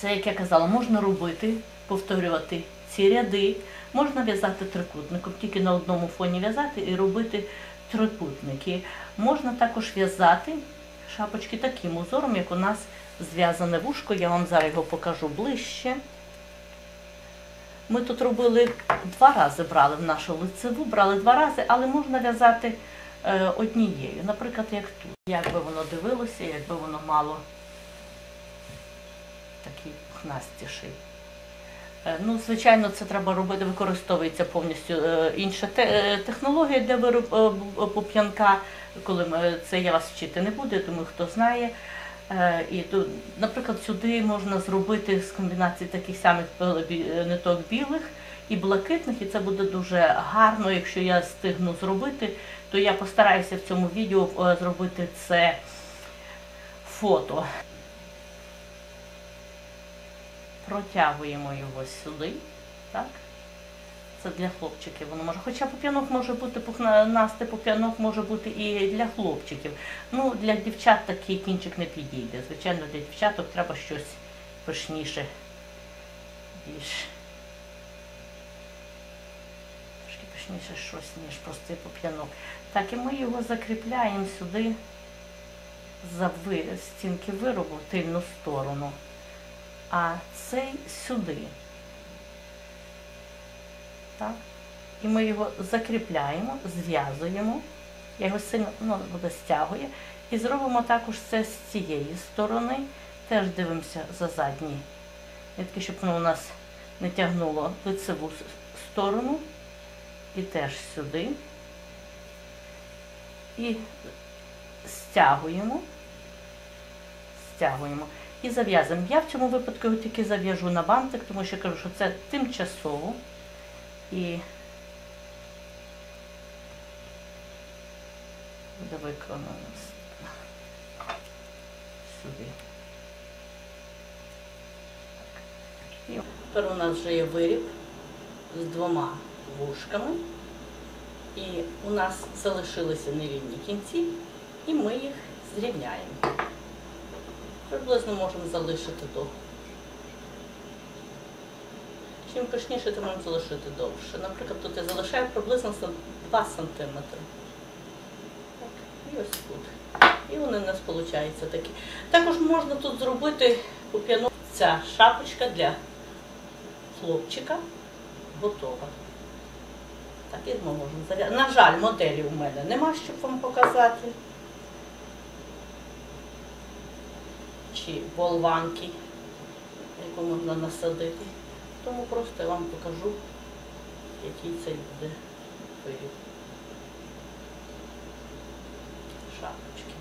Це, як я казала, можна робити, повторювати ці ряди. Можна в'язати трикутником, тільки на одному фоні в'язати і робити трикутники. Можна також в'язати шапочки таким узором, як у нас зв'язане вушко. Я вам зараз його покажу ближче. Ми тут робили два рази брали в нашу лицеву, брали два рази, але можна в'язати е, однією. Наприклад, як тут. Як би воно дивилося, якби воно мало такий пухнастіший. Е, Ну, звичайно, це треба робити, використовується повністю е, інша е, технологія для виробу пуп'янка. Коли ми це я вас вчити не буду, тому хто знає. І тут, наприклад, сюди можна зробити з комбінації таких самих ниток білих і блакитних, і це буде дуже гарно. Якщо я встигну зробити, то я постараюся в цьому відео зробити це фото. Протягуємо його сюди. Так? Це для хлопчиків воно може. Хоча пуп'янок може бути, пухнастий пуп'янок може бути і для хлопчиків. Ну, для дівчат такий кінчик не підійде. Звичайно, для дівчаток треба щось пишніше. Більш. Трошки пишніше щось, ніж простий пуп'янок. Так, і ми його закріпляємо сюди за стінки виробу в тильну сторону. А цей сюди. Так. І ми його закріпляємо, зв'язуємо. Я його сильно ну, стягує. І зробимо також це з цієї сторони. Теж дивимося за задні нитки, щоб воно у нас не тягнуло лицеву сторону. І теж сюди. І стягуємо. Стягуємо. І зав'язуємо. Я в цьому випадку його тільки зав'яжу на бантик, тому що кажу, що це тимчасово. І буде виконано сюди. І тепер у нас вже є виріб з двома вушками. І у нас залишилися нерівні кінці, і ми їх зрівняємо. Приблизно можемо залишити до. Чим пишніше, тим можемо залишити довше. Наприклад, тут я залишаю приблизно 2 см. І ось тут. І вони у нас виходять такі. Також можна тут зробити пуп'яну. Ця шапочка для хлопчика готова. Так, і ми можемо зав'язати. На жаль, моделі у мене нема, щоб вам показати. Чи болванки, яку можна насадити. Тому просто я вам покажу, який це буде виріб. Шапочки.